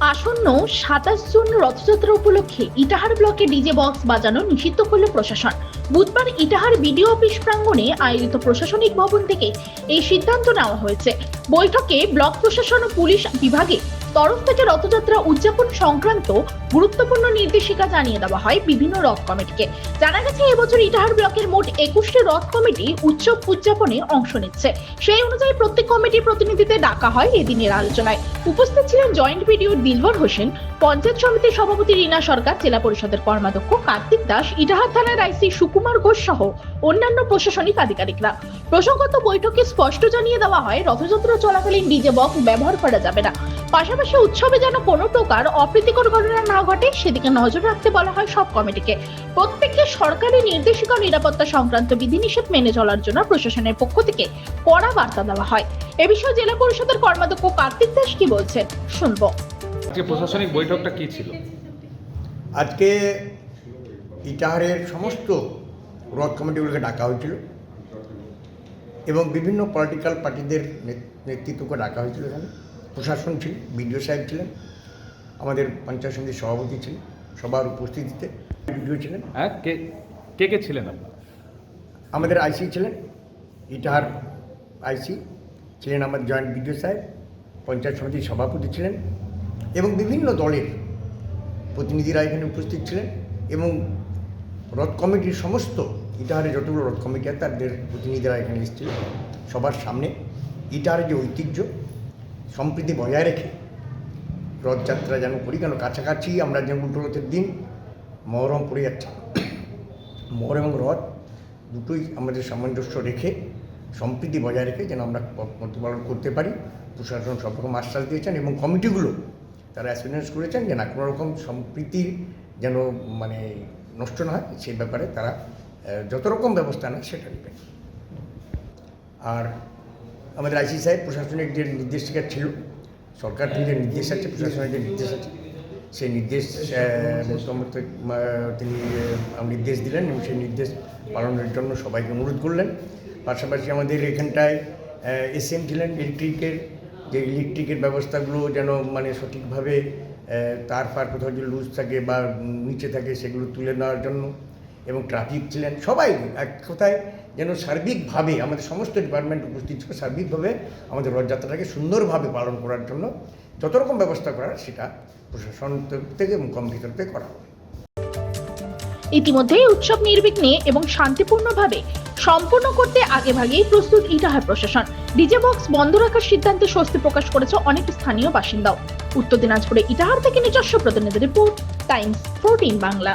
আসন্ন সাতাশ জুন রথযাত্রা উপলক্ষে ইটাহার ব্লকে ডিজে বক্স বাজানো নিষিদ্ধ করল প্রশাসন। বুধবার ইটাহার বিডিও অফিস প্রাঙ্গণে আয়োজিত প্রশাসনিক ভবন থেকে এই সিদ্ধান্ত নেওয়া হয়েছে। বৈঠকে ব্লক প্রশাসন ও পুলিশ বিভাগে তরফ থেকে রথযাত্রা উদযাপন সংক্রান্ত গুরুত্বপূর্ণ নির্দেশিকা জানিয়ে দেওয়া হয় বিভিন্ন রথ কমিটিকে। জানা গেছে, এবছর ইটাহার ব্লকের মোট একুশটি রথ কমিটি উৎসব উদযাপনে অংশ নিচ্ছে। সেই অনুযায়ী প্রত্যেক কমিটির প্রতিনিধিদের ডাকা হয় এদিনের আলোচনায়। উপস্থিত ছিলেন জয়েন্ট বিডিও দিলবর হোসেন, পঞ্চায়েত সমিতির সভাপতি রীনা সরকার, জেলা পরিষদের কর্মাধ্যক্ষ কার্তিক দাস, ইটাহার থানার আইসি সুকুমার ঘোষ সহ অন্যান্য প্রশাসনিক আধিকারিকরা। প্রসঙ্গত বৈঠকে স্পষ্ট জানিয়ে দেওয়া হয়, রথযাত্রা চলাকালীন ডিজে বক্স ব্যবহার করা যাবে না। পাশাপাশি উৎসবে যেন কোনো প্রকার অপ্রীতিকর ঘটনা না ঘটে সেদিকে নজর রাখতে বলা হয় সব কমিটিকে। প্রত্যেককে সরকারি নির্দেশিকা নিরাপত্তা সংক্রান্ত বিধিনিষেধ মেনে চলার জন্য প্রশাসনের পক্ষ থেকে কড়া বার্তা দেওয়া হয়। এ বিষয়ে জেলা পরিষদের কর্মাধ্যক্ষ কার্তিক দাস কি বলছেন শুনব। আজকে প্রশাসনিক বৈঠকটা কি ছিল? আজকে ইটাহারের সমস্ত রথ কমিটিগুলোকে ডাকা হয়েছিল এবং বিভিন্ন পলিটিক্যাল পার্টিদের নেতৃত্বকে ডাকা হয়েছিল এখানে। প্রশাসন ছিল বিডিও সাহেব ছিলেন আমাদের পঞ্চায়েত সমিতির সভাপতি ছিলেন সবার উপস্থিতিতে বিডিও ছিলেন। হ্যাঁ কে কে কে ছিলেন আপনার? আমাদের আইসি ছিলেন ইটাহার আইসি ছিলেন আমাদের জয়েন্ট বিডিও সাহেব পঞ্চায়েত সমিতির সভাপতি ছিলেন এবং বিভিন্ন দলের প্রতিনিধিরা এখানে উপস্থিত ছিলেন এবং রথ কমিটির সমস্ত ইটাহারে যতগুলো রথ কমিটি আছে তাদের প্রতিনিধিরা এখানে এসেছিলেন সবার সামনে। ইটাহারের যে ঐতিহ্য সম্প্রীতি বজায় রেখে রথযাত্রা যেন করি, কেন কাছাকাছি আমরা যেন রথের দিন, মহরম পড়ে যাচ্ছে। মোহর এবং রথ দুটোই আমাদের সামঞ্জস্য রেখে, সম্প্রীতি বজায় রেখে যেন আমরা প্রতিপালন করতে পারি। প্রশাসন সব রকম আশ্বাস দিয়েছেন এবং কমিটিগুলো তারা অ্যাসুরেন্স করেছেন যে না, কোনো রকম যেন মানে নষ্ট না হয়, সেই ব্যাপারে তারা যত রকম ব্যবস্থা নেয় সেটা নেবেন। আর আমাদের আইসি সাহেব প্রশাসনিক যে নির্দেশিকা ছিল, সরকার থেকে যে নির্দেশ আছে প্রশাসনের যে নির্দেশ আছে, সেই নির্দেশ তিনি নির্দেশ দিলেন এবং সেই নির্দেশ পালনের জন্য সবাইকে অনুরোধ করলেন। পাশাপাশি আমাদের এখানটায় এসএম ছিলেন ইলেকট্রিকের, যে ইলেকট্রিকের ব্যবস্থাগুলো যেন মানে সঠিকভাবে তার ফার কোথাও যদি লুজ থাকে বা নিচে থাকে, সেগুলো তুলে নেওয়ার জন্য এবং ট্রাফিক ছিলেন সবাই এক কথায় যেন সার্বিকভাবে আমাদের সমস্ত ডিপার্টমেন্ট উপস্থিত ছিল, সার্বিকভাবে আমাদের রথযাত্রাটাকে সুন্দরভাবে পালন করার জন্য যত রকম ব্যবস্থা করার সেটা প্রশাসন থেকে এবং কমিটি তরফ থেকে করা হবে। ইতিমধ্যেই উৎসব নির্বিঘ্নে এবং শান্তিপূর্ণভাবে সম্পূর্ণ করতে আগেভাগেই প্রস্তুত ইটাহার প্রশাসন। ডিজে বক্স বন্ধ রাখার সিদ্ধান্তে স্বস্তি প্রকাশ করেছে অনেক স্থানীয় বাসিন্দাও। উত্তর দিনাজপুরে ইটাহার থেকে নিজস্ব প্রতিনিধি রিপোর্ট, টাইমস, ফোরটিন বাংলা।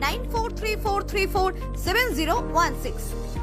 9434347016.